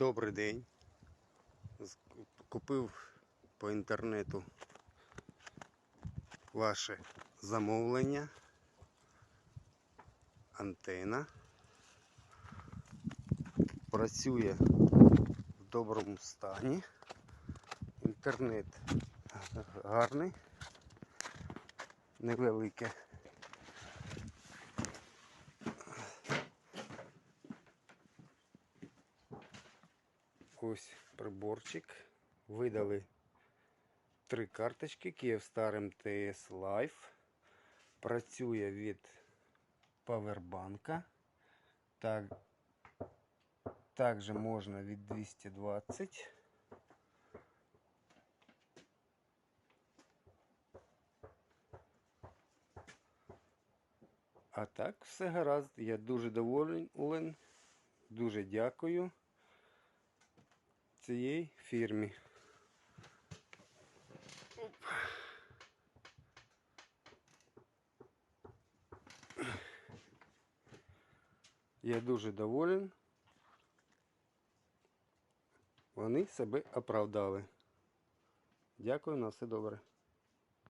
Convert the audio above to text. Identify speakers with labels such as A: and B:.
A: Добрий день. Купив по інтернету ваше замовлення. Антена. Працює в доброму стані. Інтернет гарний, невелике. Ось приборчик. Видали три карточки Kyivstar MTS Life. Працює від павербанка. Так, також можна від 220. А так, все гаразд. Я дуже доволен. Дуже дякую цієї фірмі. Оп. Я дуже доволен. Вони себе оправдали. Дякую на все добре.